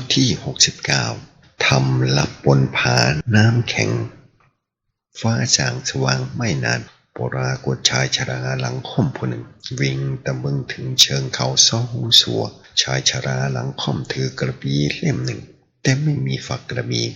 ทที่ 69ทำลับบนผาน้ำแข็ง ฟ้าสางสว่างไม่นานปรากฏชายชราหลังค่อมผู้หนึ่ง วิ่งตะบึงถึงเชิงเขาซ้อหูสัว ชายชราหลังค่อมถือกระบี่เล่มหนึ่ง แต่ไม่มีฝักกระบี่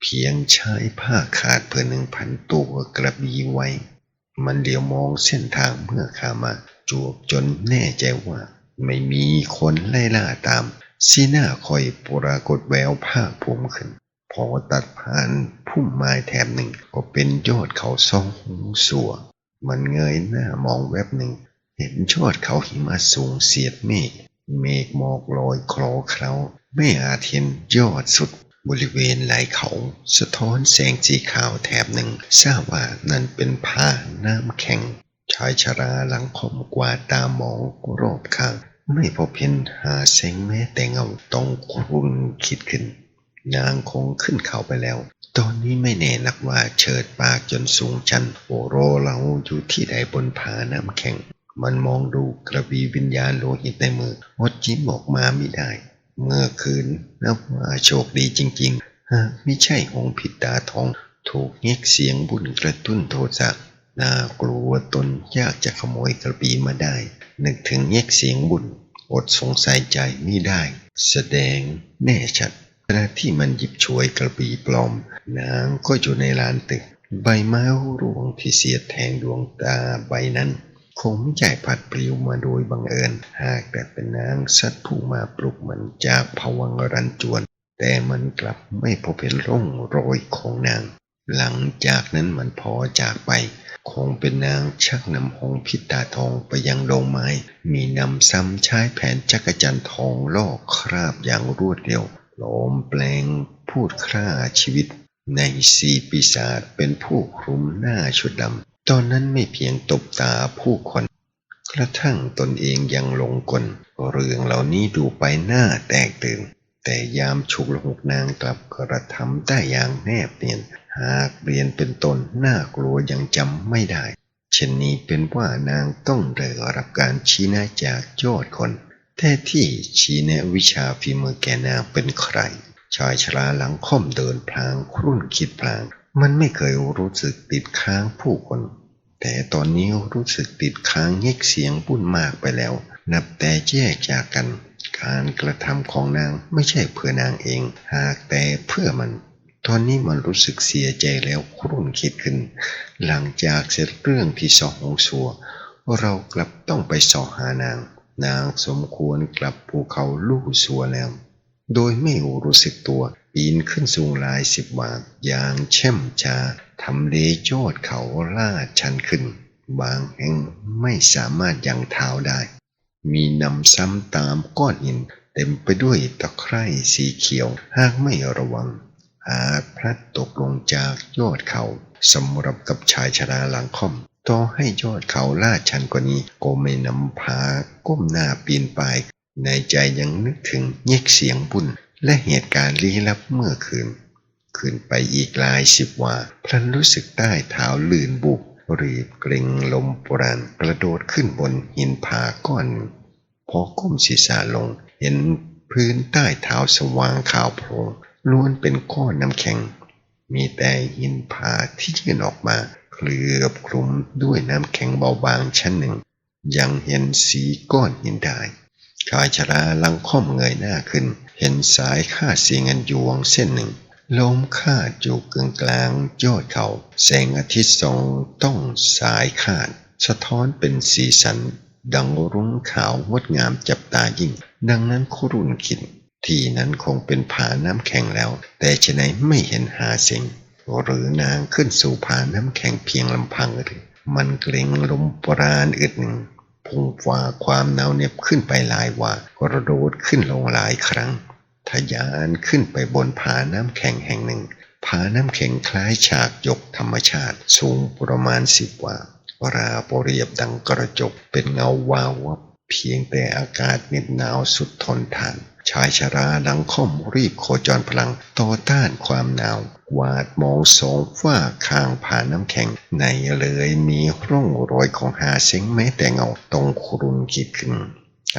เพียงชายผ้าขาดเพื่อหนึ่งพันตัวกระบี่ไว้ มันเดียวมองเส้นทางเมื่อขามาจวบจนแน่ใจว่า ไม่มีคนไล่ล่าตาม สีหน้าคอยปรากฏแววภาคภูมิขึ้น พอตัดผ่านพุ่มไม้แถบหนึ่งก็เป็นยอดเขาซองหูสัว มันเงยหน้ามองแวบหนึ่ง เห็นยอดเขาหิมะสูงเสียดเมฆเมฆหมอกลอยคลอเคล้าไม่อาจเห็นยอดสุดบริเวณไหล่เขา สะท้อนแสงสีขาวแถบหนึ่งทราบว่านั่นเป็นผ้าน้ำแข็ง ชายชราหลังคมกว่าตามองรอบข้าง ไม่พบเห็นหาแสงแม้แต่เงาต้องคุนคิดขึ้น นางคงขึ้นเขาไปแล้ว ตอนนี้ไม่แน่นักว่าเฉิดปากจนสูงชันโอโรเราอยู่ที่ใดบนผาน้ำแข็ง มันมองดูกระบีวิญญาณโลหิตในมืออดยิ้มออกมาไม่ได้ เมื่อคืนนับว่าโชคดีจริงๆ หากไม่ใช่องผิดตาทอง ถูกเง็กเสียงบุญกระตุ้นโทสะ น่ากลัวตนยากจะขโมยกระบี่มาได้ นึกถึงเง็กเสียงบุญอดสงสัยใจไม่ได้ แสดงแน่ชัดขณะที่มันหยิบช่วยกระบี่ปลอม นางก็อยู่ในลานตึก ใบไม้ร่วงที่เสียดแทงดวงตาใบนั้นคงไม่ใช่พัดปลิวมาโดยบังเอิญ หากแต่เป็นนางสัตว์ผู้มาปลุกมันจากภวังรันจวน แต่มันกลับไม่พบเห็นร่องรอยของนาง หลังจากนั้นมันพอจากไป คงเป็นนางชักนำหงส์พิตาทองไปยังโดงไม้ มีนำซ้ำใช้แผนจักรจันทองลอกคราบอย่างรวดเร็วโลอมแปลงพูดฆ่าชีวิต ในสี่ปีศาจเป็นผู้คลุมหน้าชุดดำตอนนั้นไม่เพียงตบตาผู้คนกระทั่งตนเองยังหลงกล เรื่องเหล่านี้ดูไปหน้าแตกตื่น แต่ยามฉุกละหุกนางกลับกระทำได้อย่างแนบเนียน หากเปลี่ยนเป็นตนน่ากลัวยังจำไม่ได้ เช่นนี้เป็นว่านางต้องได้รับการชี้แนะจากยอดคน แท้ที่ชี้แนะวิชาฝีมือแกนางเป็นใคร ชายชราหลังค่อมเดินพลางครุ่นคิดพลาง มันไม่เคยรู้สึกติดค้างผู้คน แต่ตอนนี้รู้สึกติดค้างเง็กเสียงปุ่นมากไปแล้ว นับแต่แยกจากกัน การกระทำของนางไม่ใช่เพื่อนางเอง หากแต่เพื่อมัน ตอนนี้มันรู้สึกเสียใจแล้วครุ่นคิดขึ้น หลังจากเสร็จเรื่องที่สองสัว เรากลับต้องไปสอหานาง นางสมควรกลับภูเขาลู่สัวแล้ว โดยไม่รู้สึกตัวปีนขึ้นสูงหลายสิบวาอย่างเช่มชาทำเลโจดเขาลาดชันขึ้น บางแห่งไม่สามารถยังเท้าได้ มีนำซ้ำตามก้อนหิน เต็มไปด้วยตะไคร่สีเขียวหากไม่ระวัง อาจพลัดตกลงจากยอดเขาสำหรับกับชายชราหลังค่อม ต่อให้ยอดเขาลาดชันกว่านี้ก็ไม่นำพาก้มหน้าปีนป่าย ในใจยังนึกถึงเง็กเสียงบุญและเหตุการณ์ลี้ลับเมื่อคืน ขึ้นไปอีกหลายสิบว่า พลันรู้สึกใต้เท้าลื่นบุบรีบเกรงลมปราณกระโดดขึ้นบนหินผาก้อน พอก้มศีรษะลง เห็นพื้นใต้เท้าสว่างขาวโพลง ล้วนเป็นก้อนน้ำแข็ง มีแต่หินผาที่ยื่นออกมาเคลือบคลุมด้วยน้ำแข็งเบาบางชั้นหนึ่ง ยังเห็นสีก้อนหินได้ชายชราลังค่อมเงยหน้าขึ้น เห็นสายคาสีเงินยวงเส้นหนึ่งล้มคาดอยู่กึ่งกลางยอดเขา แสงอาทิตย์ส่องต้องสายคาด สะท้อนเป็นสีสัน ดังรุ้งขาวงดงามจับตายิ่ง ดังนั้นครุนคิด ที่นั้นคงเป็นผาน้ำแข็งแล้ว แต่ฉะไหนไม่เห็นหาเสียงหรือนางขึ้นสู่ผาน้ำแข็งเพียงลำพังหรือมันเกรงลมปราณอึดหนึ่งพุ่งฝ่าความหนาวเหน็บขึ้นไปหลายว่ากระโดดขึ้นลงหลายครั้งทะยานขึ้นไปบนผาน้ำแข็งแห่งหนึ่งผาน้ำแข็งคล้ายฉากยกธรรมชาติ สูงประมาณสิบว่าราบเรียบดังกระจกเป็นเงาวาววับเพียงแต่อากาศเหน็บหนาวสุดทนทาน ชายชราหลังค่อมรีบโคจรพลังต่อต้านความหนาววาดมองสองฝ้าข้างผ่าน้ำแข็ง ในเลยมีร่องรอยของหาเสียงแม้แต่เงาตรงครุนคิดขึ้น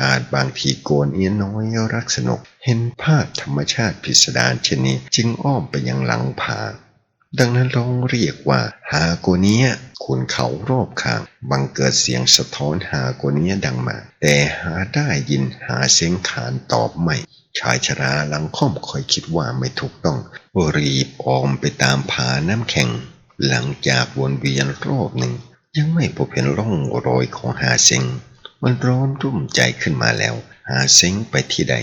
อาจบางทีโกนเอียน้อยรักสนุก เห็นภาพธรรมชาติพิสดารเช่นนี้ จึงอ้อมไปยังหลังผา ดังนั้นลองเรียกว่าหาโกเนียคุณเขารอบข้าง บังเกิดเสียงสะท้อนหาโกเนียดังมา แต่หาได้ยินหาเสียงขานตอบไม่ ชายชราหลังค่อมคอยคิดว่าไม่ถูกต้อง รีบออมไปตามผาน้ำแข็ง หลังจากวนเวียนรอบหนึ่ง ยังไม่พบเห็นร่องรอยของหาเซ็งมันร้อนรุ่มใจขึ้นมาแล้ว หาเซ็งไปที่ใด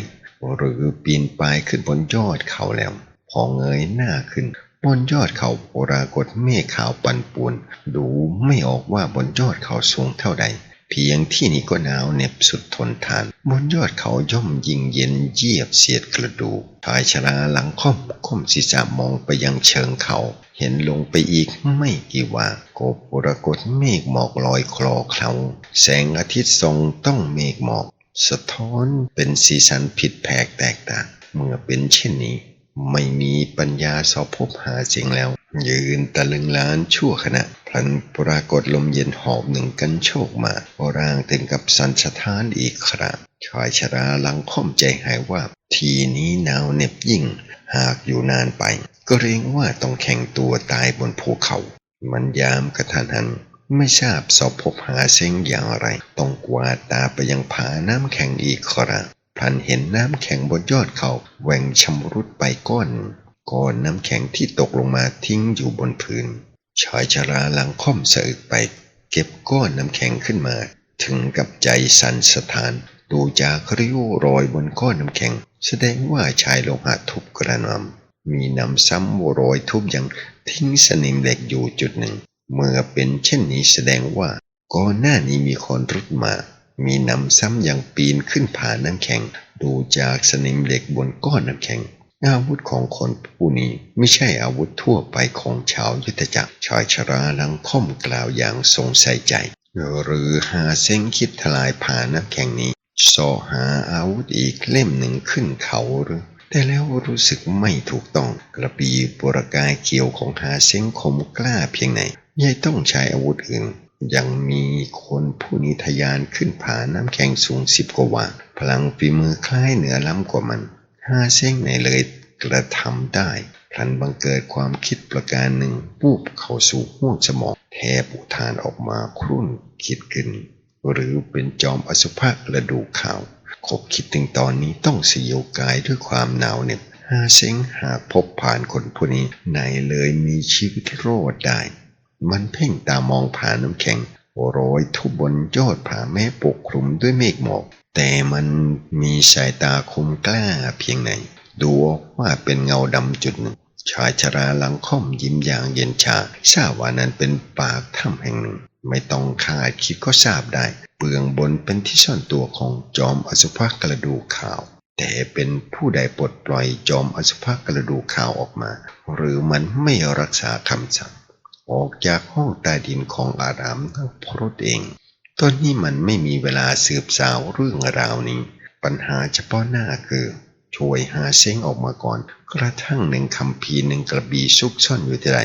หรือปีนป่ายขึ้นบนยอดเขาแล้ว พอเงยหน้าขึ้น บนยอดเขาปรากฏเมฆขาวปันป่วน ดูไม่ออกว่าบนยอดเขาสูงเท่าใด เพียงที่นี้ก็หนาวเหน็บสุดทนทาน บนยอดเขาย่อมยิงเย็นเยียบเสียดกระดูกชายชราหลังค่อมค่อมศีรษะมองไปยังเชิงเขา เห็นลงไปอีกไม่กี่ว่าก็ปรากฏเมฆหมอกลอยคลอเคลาแสงอาทิตย์ทรงต้องเมฆหมอก สะท้อนเป็นสีสันผิดแผกแตกต่าง เมื่อเป็นเช่นนี้ ไม่มีปัญญาสอบพบหาเสียงแล้ว ยืนตะลึงล้านชั่วขณะพลันปรากฏลมเย็นหอบหนึ่งกันโชกมาร่างถึงกับสันสะท้านอีกครั้งชายชราหลังค่อมใจหายว่า ทีนี้หนาวเหน็บยิ่ง หากอยู่นานไป ก็เกรงว่าต้องแข่งตัวตายบนภูเขา มันยามกระทันหัน ไม่ทราบสอบพบหาเสียงอย่างไร ต้องกวาดตาไปยังผาน้ำแข็งอีกครั้ง พลันเห็นน้ำแข็งบนยอดเขาแหว่งชำรุดไปก้อนก้อนน้ำแข็งที่ตกลงมาทิ้งอยู่บนพื้นชายชราหลังค่อมสะอึกไป เก็บก้อนน้ำแข็งขึ้นมา ถึงกับใจสั่นสะท้านดูจากริ้วรอยบนก้อนน้ำแข็ง แสดงว่าชายโลหะทุบกระหนำมีนำซ้ำรอยทุบยังทิ้งสนิมเหล็กอยู่จุดหนึ่ง เมื่อเป็นเช่นนี้แสดงว่าก่อนหน้านี้มีคนรุดมา มีนำซ้ำอยังปีนขึ้นผ่านน้ำแข็ง ดูจากสนิมเหล็กบนก้อนน้ำแข็งอาวุธของคนผู้นี้ไม่ใช่อาวุธทั่วไปของชาวยุทธจักรชายชราลังค่อมกล่าวอย่างสงสัยใจ หรือหาเส้นคิดทลายผ่านน้ำแข็งนี้สอหาอาวุธอีกเล่มหนึ่งขึ้นเขาหรือ แต่แล้วรู้สึกไม่ถูกต้องกระปีปรกายเขียวของหาเส้นคมกล้าเพียงไหนยายต้องใช้อาวุธอื่น ยังมีคนผู้นี้ทะยานขึ้นผาน้ำแข็งสูงสิบกว่า พลังฝีมือคล้ายเหนือล้ำกว่ามันหาเส้นไหนเลยกระทำได้พลันบังเกิดความคิดประการหนึ่งปูบเข้าสู่ห้วงสมองแทบอุทานออกมาครุ่นคิดขึ้น หรือเป็นจอมอสุภะกระดูกขาวคบคิดถึงตอนนี้ต้องสยบกายด้วยความหนาวเหน็บหาเซ็งหากพบผ่านคนผู้นี้ไหนเลยมีชีวิตรอดได้ มันเพ่งตามองผ่านน้ำแข็งโรยทุบบนยอดผาแม้ปกคลุมด้วยเมฆหมอก แต่มันมีสายตาคมกล้าเพียงไหน ดูออกว่าเป็นเงาดำจุดหนึ่ง ชายชราหลังค่อมยิ้มอย่างเย็นชาทราบว่านั้นเป็นปากถ้ำแห่งหนึ่ง ไม่ต้องคาดคิดก็ทราบได้เบื้องบนเป็นที่ซ่อนตัวของจอมอสุภกระดูขาว แต่เป็นผู้ใดปลดปล่อยจอมอสุภกระดูขาวออกมา หรือมันไม่รักษาคำสั่ง ออกจากห้องใต้ดินของอารามทั้งพรตเอง ตอนนี้มันไม่มีเวลาสืบสาวเรื่องราวนี้ ปัญหาเฉพาะหน้าคือ ช่วยหาเซ้งออกมาก่อน กระทั่งหนึ่งคำพีหนึ่งกระบีซุกซ่อนอยู่ที่ใด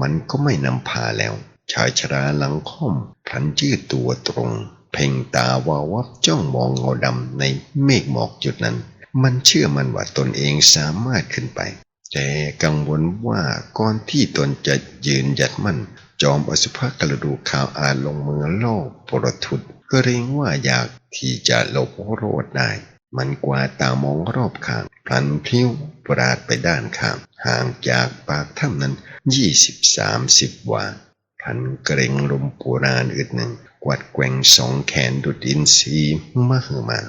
มันก็ไม่นำพาแล้ว ชายชราหลังค่อมพลันยืดตัวตรง เพ่งตาวาวับจ้องมองเงาดำในเมฆหมอกจุดนั้น มันเชื่อมันว่าตนเองสามารถขึ้นไป แต่กังวลว่าก่อนที่ตนจะยืนหยัดมั่น จอมอสุภกระดูกขาวอาจลงมือโลบปรทุดก็เรงว่าอยากที่จะหลบโรดได้ มันกวาดตามองรอบข้างพลันพลิ้วปราดไปด้านข้างห่างจากปากถ้ำนั้นยี่สิบสามสิบวาพลันเกรงลมปูรานอึดหนึ่ง กวัดแกว่งสองแขนดุดอินทรีมหึมา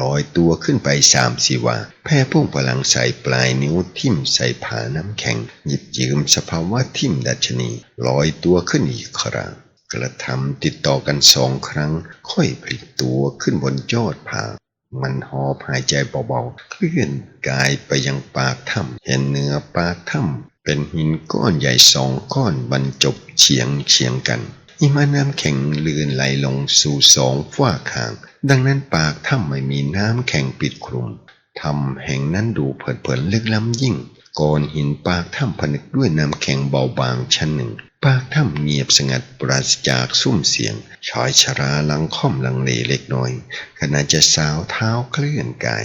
ลอยตัวขึ้นไปสามสี่วาแพ่พุ่งพลังใส่ปลายนิ้วทิ่มใส่ผาน้ำแข็ง หยิบยืมสภาวะทิ่มดัชนีลอยตัวขึ้นอีกครั้งกระทำติดต่อกันสองครั้ง ค่อยพลิกตัวขึ้นบนยอดผา มันหอบหายใจเบาๆเคลื่อนกายไปยังปากถ้ำเห็นเนื้อปากถ้ำเป็นหินก้อนใหญ่สองก้อนบรรจบเฉียงเฉียงกัน หิมะน้ำแข็งลื่นไหลลงสู่สองฝ้าข้าง ดังนั้นปากถ้ำไม่มีน้ำแข็งปิดคลุมถ้ำแห่งนั้นดูเผินๆลึกล้ำยิ่งก้อนหินปากถ้ำผนึกด้วยน้ำแข็งเบาบางชั้นหนึ่ง ปากถ้ำเงียบสงัดปราศจากซุ้มเสียง ชายชราหลังค่อมลังเลเล็กน้อย ขณะจะสาวเท้าเคลื่อนกาย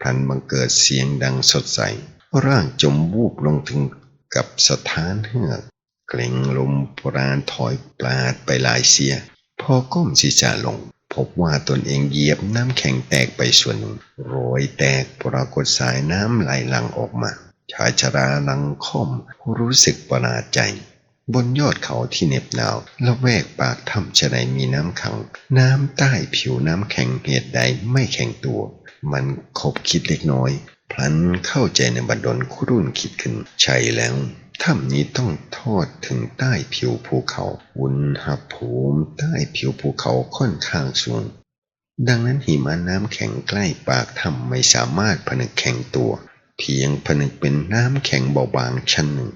พลันบังเกิดเสียงดังสดใส ร่างจมวูบลงถึงกับสถานเฮือก เกร็งลมปราณถอยปลาดไปหลายเสีย พอก้มศีรษะลง พบว่าตนเองเหยียบน้ำแข็งแตกไปส่วนหนึ่งโรยแตกปรากฏสายน้ำไหลหลังออกมาชายชราลังค่อมรู้สึกประหลาดใจ บนยอดเขาที่เหน็บหนาวละแวกปากถ้ำชะไดมีน้ำขัง น้ำใต้ผิวน้ำแข็งเหตุใดไม่แข็งตัว มันคบคิดเล็กน้อย พลันเข้าใจในบัดดลครุ่นคิดขึ้นใช่แล้ว ถ้ำนี้ต้องทอดถึงใต้ผิวภูเขา อุณหภูมิใต้ผิวภูเขาค่อนข้างสูง ดังนั้นหิมะน้ำแข็งใกล้ปากถ้ำไม่สามารถผนึกแข็งตัว เพียงผนึกเป็นน้ำแข็งเบาบางชั้นหนึ่ง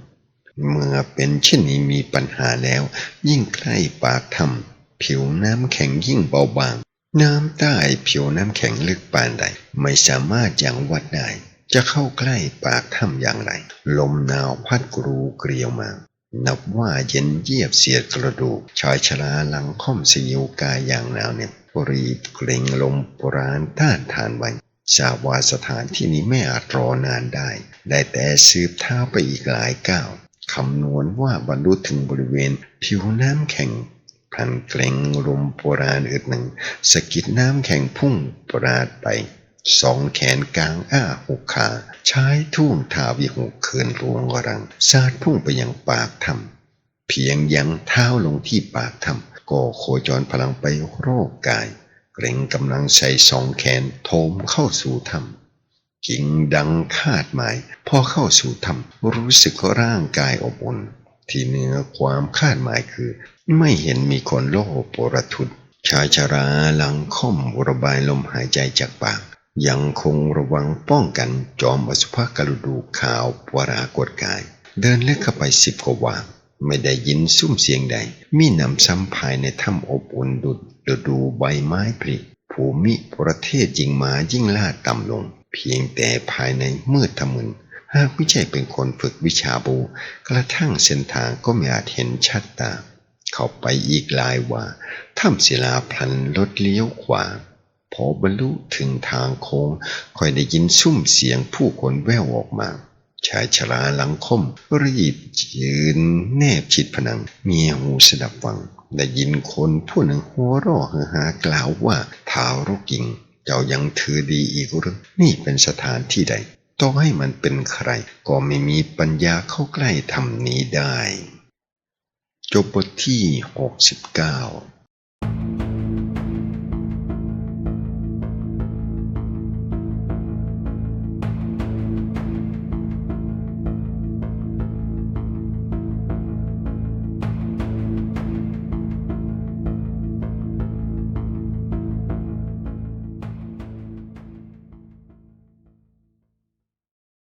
เมื่อเป็นเช่นนี้มีปัญหาแล้ว ยิ่งใกล้ปากถ้ำผิวน้ำแข็งยิ่งเบาบาง น้ำใต้ผิวน้ำแข็งลึกปานใด ไม่สามารถยังวัดได้ จะเข้าใกล้ปากถ้ำอย่างไร ลมหนาวพัดกรูเกลียวมา นับว่าเย็นเยียบเสียดกระดูก ชายชราหลังค่อมสยิวกายอย่างหนาวเหน็บรีบเกรงลมปราณต้านทานไว้ทราบว่าสถานที่นี้ไม่อาจรอนานได้ ได้แต่สืบเท้าไปอีกหลายก้าวคำนวณว่าบรรลุถึงบริเวณผิวน้ำแข็งพลันเกรงลมโบราณอึดหนึ่งสะกิดน้ำแข็งพุ่งปราดไป สองแขนกลางอ้าหุกขาใช้ทุ่วงทาวิหุกเขินรวงรังซาดพุ่งไปยังปากถ้ำเพียงยังเท้าลงที่ปากถ้ำก็โคจรพลังไปโรคกาย เกรงกำลังใช้สองแขนโถมเข้าสู่ถ้ำกิ่งดังคาดหมาย พอเข้าสู่ถ้ำรู้สึกร่างกายอบอุ่น ที่เหนือความคาดหมายคือ ไม่เห็นมีคนโลภปรทุดชายชราหลังค่อมระบายลมหายใจจากปาก ยังคงระวังป้องกันจอมอสุภกรุดูขาวปรากฏกาย เดินเลึกเข้าไปสิบกว่าไม่ได้ยินซุ้มเสียงใด มีนำซ้ำภายในถ้ำอบอุ่นดุดฤดูใบไม้ผลิภูมิประเทศยิ่งมายิ่งลาดต่ำลง เพียงแต่ภายในมืดทะมึนหากไม่ใช่เป็นคนฝึกวิชาบู กระทั่งเส้นทางก็ไม่อาจเห็นชัดตา เข้าไปอีกลายว่าถ้ำศิลาพลันลดเลี้ยวขวา พอบรรลุถึงทางโค้งค่อยได้ยินซุ้มเสียงผู้คนแว่วออกมา ชายชราหลังคม รีบยืนแนบชิดผนัง เมียหูสดับฟัง ได้ยินคนผู้หนึ่งหัวร่อเฮฮากล่าวว่าท้าวรกิง เจ้ายังถือดีอีกหรือนี่เป็นสถานที่ใดต่องให้มันเป็นใคร ก็ไม่มีปัญญาเข้าใกล้ทำนี้ได้ จบบทที่ 69